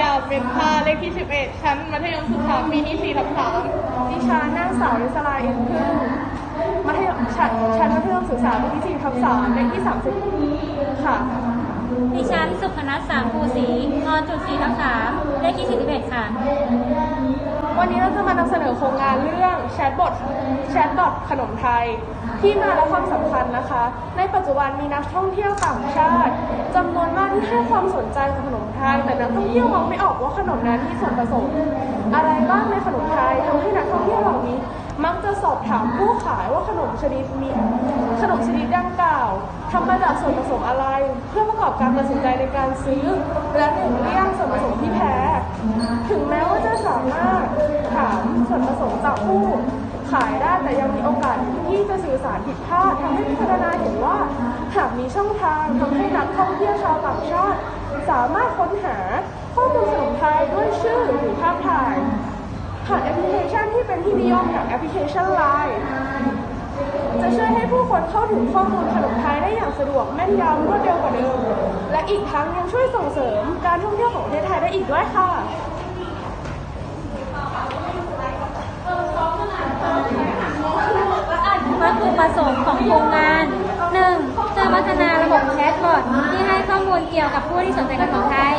ยามเป็นพาเลขที่ 11 ชั้นมัธยมศึกษาปีที่4ทับ3ดิฉันนางสาวลิศลาเอ็นพึ่งมัธยมชั้นชั้นมัธยมศึกษาปีที่สี่ทับสามเลขที่สามสิบค่ะ ดิฉันสุพนัสสามภูศรีนจุดสี่ทับสามเลขที่สี่สิบเอ็ดค่ะ วันนี้เราจะมานำเสนอโครงงานเรื่องแชทบอทแชทบอทขนมไทย ที่มาและความสำคัญนะคะ ในปัจจุบันมีนักท่องเที่ยวต่างชาติจำนวนมากที่ให้ความสนใจกับขนมไทยแต่ นักท่องเที่ยวมองไม่ออกว่าขนมนั้นมีส่วนผสม อะไรบ้างในขนมไทยทำให้นักท่องเที่ยวเหล่านี้ มักจะสอบถามผู้ขายว่าขนมชนิดนี้ขนมชนิดดังกล่าวทำมาจากส่วนผสมอะไร เพื่อประกอบการตัดสินใจในการซื้อ และหนึ่งเลี่ยงส่วนผสมที่แพ้ถึงแม้ว่าจะสามารถถามส่วนผสมจากผู้ขายได้แต่ยังมีโอกาสที่จะสื่อสารผิดพลาดทำให้พิจารณาเห็นว่าหากมีช่องทางทำให้นักท่องเที่ยวชาวต่างชาติ สามารถค้นหาข้อมูลขนมไทยด้วยชื่อหรือภาพถ่ายผ่านแอปพลิเคชันที่เป็นที่นิยมอย่างแอปพลิเคชัน Line จะช่วยให้ผู้คนเข้าถึงข้อมูลขนมไทยได้อย่างสะดวกแม่นยำรวดเร็วกว่าเดิม และอีกทั้งยังช่วยส่งเสริมการท่องเที่ยวของประเทศไทยได้อีกด้วยค่ะวัตถุประสงค์ของโครงงาน 1. เพื่อพัฒนาระบบแชทบอทที่ให้ข้อมูลเกี่ยวกับผู้ที่สนใจขนมไทย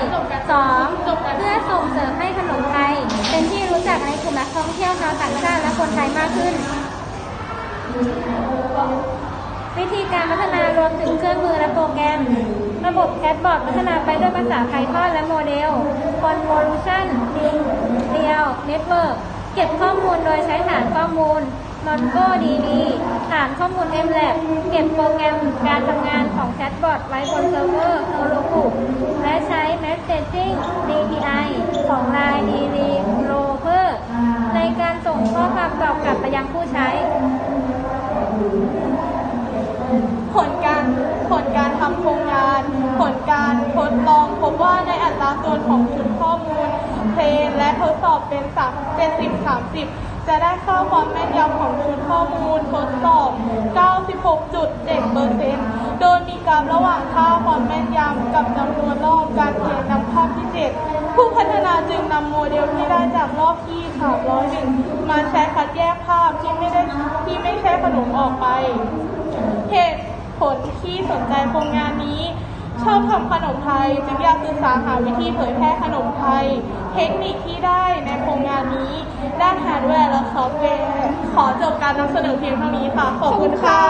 2. เพื่อส่งเสริมให้ขนมไทย เป็นที่รู้จักในกลุ่มนักท่องเที่ยวชาวต่างชาติและคนไทยมากขึ้น วิธีการพัฒนารวมถึงเครื่องมือและโปรแกรม ระบบแชทบอทพัฒนาไปด้วยภาษา Python และโมเดล Convolution Link Real Network เก็บข้อมูลโดยใช้ฐานข้อมูล MongoDB ฐานข้อมูล MLab เก็บโปรแกรมการทำงานของแชทบอทไว้บนเซิร์ฟเวอร์ Heroku และใช้ Messaging API ของ Line Developer ในการส่งข้อความตอบกลับไปยังผู้ใช้ ผลการผลการทำโครงงาน ผลการทดลองพบว่าในอัตราส่วนของชุดข้อมูลเทรนและทดสอบเป็นสามเป็นสิบสามสิบ จะได้ค่าความแม่นยำของชุดข้อมูลทดสอบ 96.7เปอร์เซ็นต์โดยมีกราฟระหว่างค่าความแม่นยำกับจำนวนรอบการเขียนนำภาพที่ 7 ผู้พัฒนาจึงนำโมเดลที่ได้จากรอบที่301 มาใช้คัดแยกภาพที่ไม่ได้ที่ไม่ใช่ขนมออกไป เหตุผลที่สนใจโครงงานนี้ ชอบทำขนมไทย จึงอยากศึกษาหาวิธีเผยแพร่ขนมไทย เทคนิคที่ได้ในโครงงานนี้ ด้านฮาร์ดแวร์และซอฟต์แวร์ ขอจบการนำเสนอเพียงเท่านี้ค่ะ ขอบคุณค่ะ